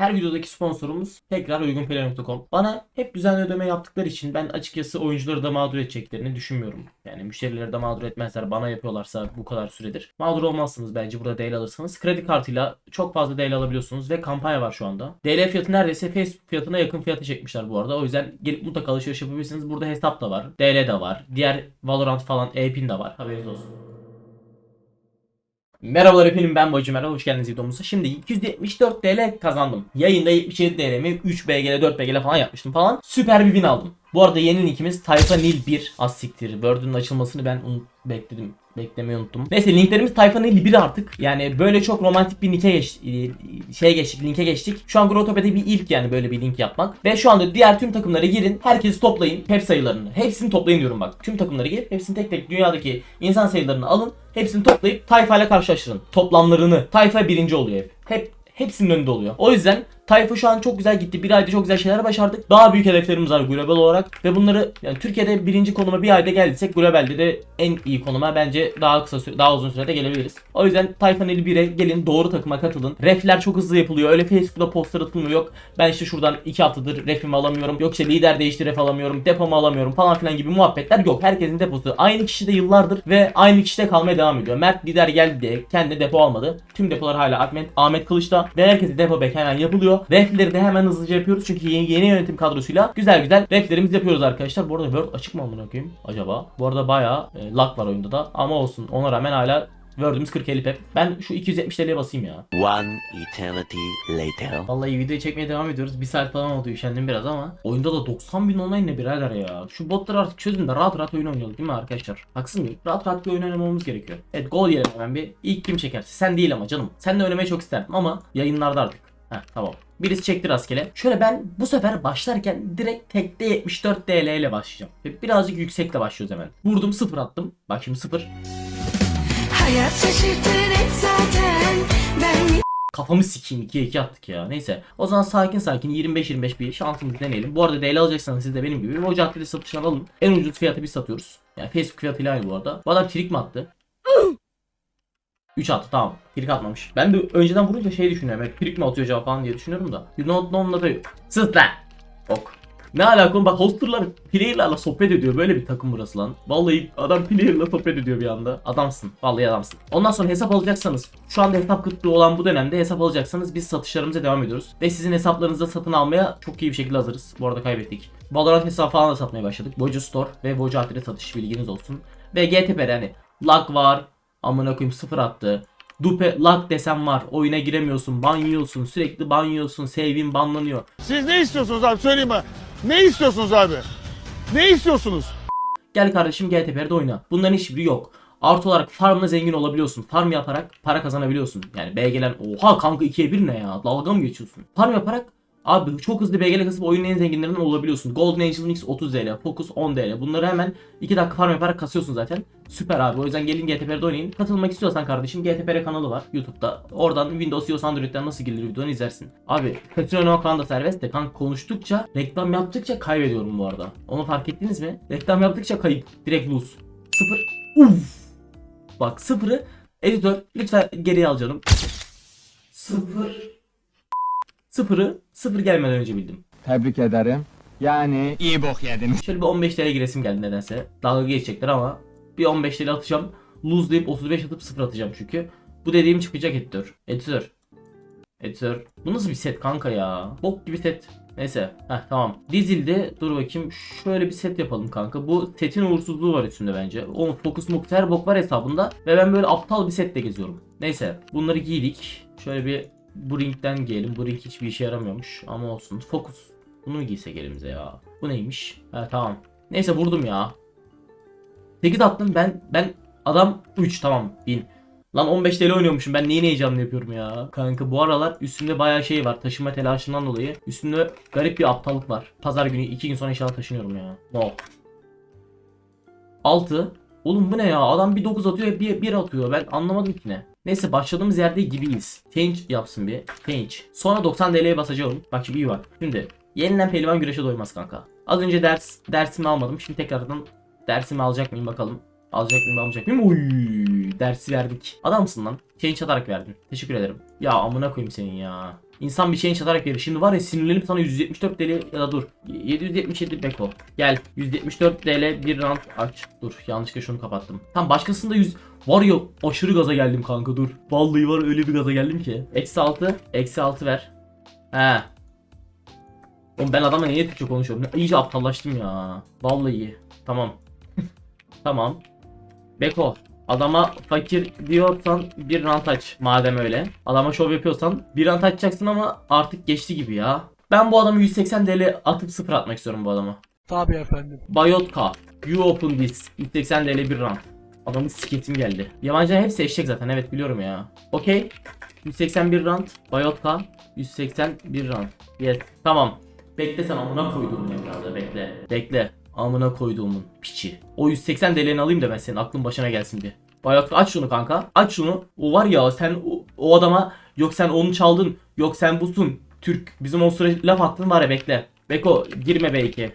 Her videodaki sponsorumuz tekrar uygunplay.com. Bana hep düzenli ödeme yaptıkları için ben açıkçası oyuncuları da mağdur edeceklerini düşünmüyorum. Yani müşterileri de mağdur etmezler. Bana yapıyorlarsa bu kadar süredir. Mağdur olmazsınız bence burada DL alırsanız. Kredi kartıyla çok fazla DL alabiliyorsunuz ve kampanya var şu anda. DL fiyatı neredeyse Facebook fiyatına yakın fiyata çekmişler bu arada. O yüzden gelip mutlaka alışveriş yapabilirsiniz. Burada hesap da var. DL de var. Diğer Valorant falan e-pin de var. Haberiniz olsun. Merhabalar efendim ben Boycu Merhaba hoş geldiniz videomuza. Şimdi 274 TL kazandım. Yayında 77 TL'mi 3 BG'le 4 BG'le falan yapmıştım falan. Süper bir win aldım. Bu arada yeni linkimiz Tayfa Nil 1. Az siktir. Word'ün açılmasını ben bekledim. Beklemeyi unuttum. Neyse linklerimiz Tayfa Nil 1 artık. Yani böyle çok romantik bir linke geç, şey geçtik, linke geçtik. Şu an Grotope'de bir ilk yani böyle bir link yapmak. Ve şu anda diğer tüm takımlara girin. Herkesi toplayın. Hep sayılarını. Hepsini toplayın diyorum bak. Tüm takımlara girip hepsini tek tek dünyadaki insan sayılarını alın. Hepsini toplayıp Tayfa ile karşılaştırın. Toplamlarını. Tayfa birinci oluyor hep. Hep hepsinin önünde oluyor. O yüzden Tayfa şu an çok güzel gitti. Bir ayda çok güzel şeyler başardık. Daha büyük hedeflerimiz var global olarak. Ve bunları yani Türkiye'de birinci konuma bir ayda geldiysek globalde de en iyi konuma bence daha kısa süre, daha uzun sürede gelebiliriz. O yüzden Tayfa Neli 1'e gelin doğru takıma katılın. Refler çok hızlı yapılıyor. Öyle Facebook'ta poster atılmıyor. Yok ben işte şuradan 2 haftadır refimi alamıyorum. Yok işte lider değişti ref alamıyorum. Depomu alamıyorum falan filan gibi muhabbetler yok. Herkesin deposu aynı kişide yıllardır ve aynı kişide kalmaya devam ediyor. Mert lider geldi diye kendi depo almadı. Tüm depolar hala Ahmet, Ahmet Kılıç'ta ve herkese depo back hemen yapılıyor. Refleri de hemen hızlıca yapıyoruz çünkü yeni, yeni yönetim kadrosuyla güzel güzel reflerimizi yapıyoruz arkadaşlar. Bu arada Word açık mı amına koyayım acaba? Bu arada bayağı e, lag var oyunda da ama olsun ona rağmen hala Word'ümüz 40 pep. Ben şu 270 TL'ye basayım ya. One eternity later. Vallahi videoyu çekmeye devam ediyoruz. Bir saat falan oldu üşendim biraz ama. Oyunda da 90 bin online ne birader ya. Şu botları artık çözün de rahat rahat oyun oynayalım değil mi arkadaşlar? Haksız mıyım? Rahat rahat bir oyun oynamamız gerekiyor. Evet gol yiyelim hemen bir. İlk kim çekerse. Sen değil ama canım. Sen de oynamayı çok isterdim ama yayınlarda artık. Heh tamam. Birisi çekti rastgele. Şöyle ben bu sefer başlarken direkt tekte 74 TL ile başlayacağım. Ve birazcık yüksekle başlıyoruz hemen. Vurdum sıfır attım. Bak şimdi sıfır. Hayat şaşırtır hep zaten Ben Kafamı sikeyim 2'ye 2 attık ya. Neyse. O zaman sakin sakin 25-25 bir şansımızı deneyelim. Bu arada DL alacaksanız siz de benim gibi o caddede satışını alın. En ucuz fiyatı biz satıyoruz. Yani Facebook fiyatıyla aynı bu arada. Bu adam trik mi attı? 3 attı tamam. Trik atmamış. Ben de önceden vurunca şey düşünüyorum. Evet, trik mi atıyor acaba falan diye düşünüyorum da. You don't know nothing. Sus lan. Ok. Ne alaka oğlum? bak hosterlar player'larla sohbet ediyor böyle bir takım burası lan. Vallahi adam player'la sohbet ediyor bir anda. Adamsın. Vallahi adamsın. Ondan sonra hesap alacaksanız şu anda hesap kıtlığı olan bu dönemde hesap alacaksanız biz satışlarımıza devam ediyoruz. Ve sizin hesaplarınızda satın almaya çok iyi bir şekilde hazırız. Bu arada kaybettik. Valorant hesabı falan da satmaya başladık. Boca Store ve Boca Adres satış bilginiz olsun. Ve GTP'de hani lag var. Amına koyayım sıfır attı. Dupe lag desem var. Oyuna giremiyorsun. Ban yiyorsun. Sürekli ban yiyorsun. Save'in banlanıyor. Siz ne istiyorsunuz abi söyleyin bana. Ne istiyorsunuz abi? Ne istiyorsunuz? Gel kardeşim GTP'de oyna. Bunların hiçbiri yok. Artı olarak farmla zengin olabiliyorsun. Farm yaparak para kazanabiliyorsun. Yani BG'len oha kanka 2'ye 1 ne ya? Dalga mı geçiyorsun? Farm yaparak Abi çok hızlı BG'le kasıp oyunun en zenginlerinden olabiliyorsun. Golden Angel Mix 30 TL, Focus 10 TL. Bunları hemen 2 dakika farm yaparak kasıyorsun zaten. Süper abi. O yüzden gelin GTP'de oynayın. Katılmak istiyorsan kardeşim GTPR kanalı var YouTube'da. Oradan Windows, iOS, Android'den nasıl girilir videonu izlersin. Abi kasino oynama falan da serbest de kanka konuştukça, reklam yaptıkça kaybediyorum bu arada. Onu fark ettiniz mi? Reklam yaptıkça kayıp. Direkt lose. Sıfır. Uf. Bak sıfırı editör lütfen geriye al canım. Sıfır. Sıfırı sıfır gelmeden önce bildim. Tebrik ederim. Yani iyi bok yediniz. Şöyle bir 15 TL giresim geldi nedense. Dalga geçecekler ama bir 15 TL atacağım. Lose deyip 35 atıp 0 atacağım çünkü. Bu dediğim çıkacak editör. Editör. Editör. Bu nasıl bir set kanka ya? Bok gibi set. Neyse. Heh tamam. Dizildi. Dur bakayım. Şöyle bir set yapalım kanka. Bu setin uğursuzluğu var üstünde bence. O fokus muktu her bok var hesabında. Ve ben böyle aptal bir setle geziyorum. Neyse. Bunları giydik. Şöyle bir bu ringden giyelim. Bu ring hiçbir işe yaramıyormuş. Ama olsun. Fokus. Bunu mu giysek elimize ya? Bu neymiş? Ha tamam. Neyse vurdum ya. 8 attım ben ben adam 3 tamam 1000. Lan 15 TL oynuyormuşum ben neyin heyecanlı yapıyorum ya. Kanka bu aralar üstümde bayağı şey var taşıma telaşından dolayı. Üstümde garip bir aptallık var. Pazar günü 2 gün sonra inşallah taşınıyorum ya. No. 6. Oğlum bu ne ya? Adam bir 9 atıyor bir 1 atıyor. Ben anlamadım ki ne. Neyse başladığımız yerde gibiyiz. Change yapsın bir. Change. Sonra 90 TL'ye basacağım. Bak şimdi iyi bak. Şimdi yeniden pehlivan güreşe doymaz kanka. Az önce ders dersimi almadım. Şimdi tekrardan dersimi alacak mıyım bakalım. Alacak mıyım almayacak mıyım? Uy, dersi verdik. Adamsın lan. Change atarak verdin. Teşekkür ederim. Ya amına koyayım senin ya. İnsan bir change atarak verir. Şimdi var ya sinirlenip sana 174 TL ya da dur. 777 Beko. Gel. 174 TL bir round aç. Dur yanlışlıkla şunu kapattım. Tam başkasında 100 Var ya aşırı gaza geldim kanka dur. Vallahi var öyle bir gaza geldim ki. Eksi 6. Eksi 6 ver. He. Oğlum ben adamla niye Türkçe konuşuyorum? İyice aptallaştım ya. Vallahi. Tamam. tamam. Beko. Adama fakir diyorsan bir rant aç madem öyle. Adama şov yapıyorsan bir rant açacaksın ama artık geçti gibi ya. Ben bu adamı 180 TL atıp sıfır atmak istiyorum bu adama. Tabii efendim. Bayotka. You open this. 180 TL bir rant. Adamın siketim geldi. Yabancıların hepsi eşek zaten evet biliyorum ya. Okey. 181 rant. Bayotka. 181 rant. Yes. Tamam. Bekle sen amına koyduğumun evladı bekle. Bekle. Amına koyduğumun piçi. O 180 TL'ni alayım da ben senin aklın başına gelsin diye. Bayotka aç şunu kanka. Aç şunu. O var ya sen o, o adama yok sen onu çaldın. Yok sen busun. Türk. Bizim o süre laf attın var ya bekle. Beko girme belki.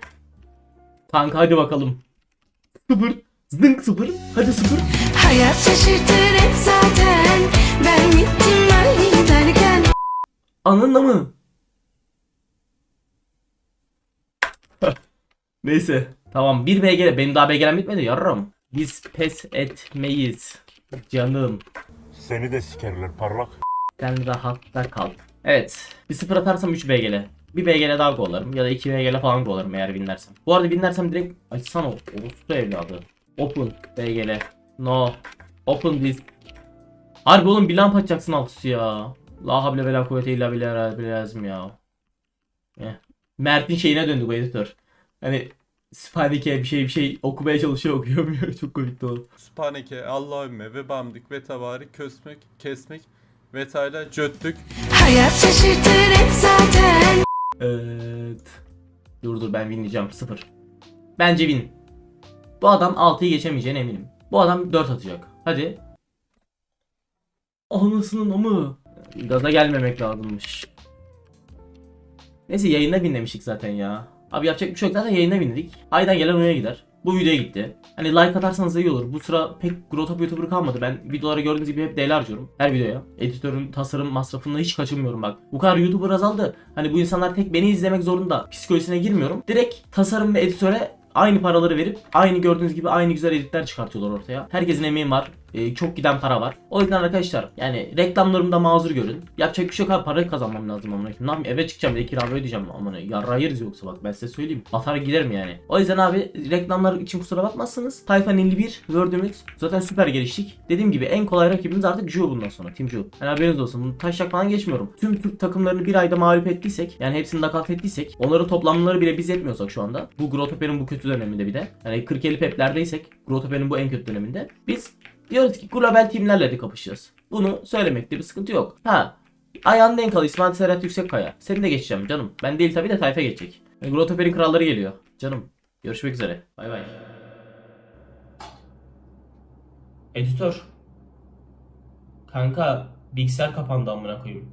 Kanka hadi bakalım. Sıfır. Zınk sıfır. Hadi sıfır. Hayat şaşırtır hep zaten Ben gittim ben giderken Anında mı? Neyse. Tamam 1 BG benim daha BG'm bitmedi yarram. Biz pes etmeyiz. Canım. Seni de sikerler parlak. Sen rahatta kal. Evet. Bir sıfır atarsam 3 BG'le. Bir BG'le daha gollarım ya da 2 BG'le falan gollarım eğer winlersem. Bu arada winlersem direkt açsana o orospu evladı. Open BG'le. No. Open this. Harbi oğlum bir lamp açacaksın altısı ya. La havle ve la kuvvete illa billah lazım ya. Eh. Mert'in şeyine döndü bu editör. Hani Spaniке bir şey bir şey okumaya çalışıyor okuyamıyor. Çok komikti o. Sübhaneke, Allahümme ve bamdik ve tebarik, kösmek, kesmek ve teala cöttük. Hayat şaşırtır hep zaten Evet. Dur dur ben winleyeceğim. Sıfır. Bence win. Bu adam 6'yı geçemeyeceğine eminim. Bu adam 4 atacak. Hadi. Anasının amı. Gaza gelmemek lazımmış. Neyse yayında winlemiştik zaten ya. Abi yapacak bir şey yok zaten yayında winledik. Aydan gelen oraya gider. Bu videoya gitti. Hani like atarsanız iyi olur. Bu sıra pek Grotop YouTuber kalmadı. Ben videolara gördüğünüz gibi hep DL harcıyorum. Her videoya. Editörün tasarım masrafında hiç kaçınmıyorum bak. Bu kadar YouTuber azaldı. Hani bu insanlar tek beni izlemek zorunda. Psikolojisine girmiyorum. Direkt tasarım ve editöre aynı paraları verip aynı gördüğünüz gibi aynı güzel editler çıkartıyorlar ortaya. Herkesin emeği var. Ee, çok giden para var. O yüzden arkadaşlar yani reklamlarımda mazur görün. Yapacak bir şey yok abi parayı kazanmam lazım amına koyayım. Ne yapayım eve çıkacağım bir de kiramı ödeyeceğim amına. Yarra yeriz yoksa bak ben size söyleyeyim. Atar giderim yani. O yüzden abi reklamlar için kusura bakmazsınız. Tayfa 51 Word'ümüz zaten süper geliştik. Dediğim gibi en kolay rakibimiz artık Ju bundan sonra. Team Ju. Yani haberiniz olsun. Bunu taşak falan geçmiyorum. Tüm Türk takımlarını bir ayda mağlup ettiysek yani hepsini nakavt ettiysek onların toplamları bile biz etmiyorsak şu anda. Bu Grotoper'in bu kötü döneminde bir de. Yani 40-50 peplerdeysek Grotoper'in bu en kötü döneminde. Biz diyoruz ki global teamlerle de kapışacağız. Bunu söylemekte bir sıkıntı yok. Ha Ayağın denk al İsmail Serhat Yüksekkaya. Seni de geçeceğim canım. Ben değil tabi de tayfa geçecek. Yani Grotoper'in kralları geliyor. Canım. Görüşmek üzere. Bay bay. Editör. Kanka bilgisayar kapandı amına koyayım.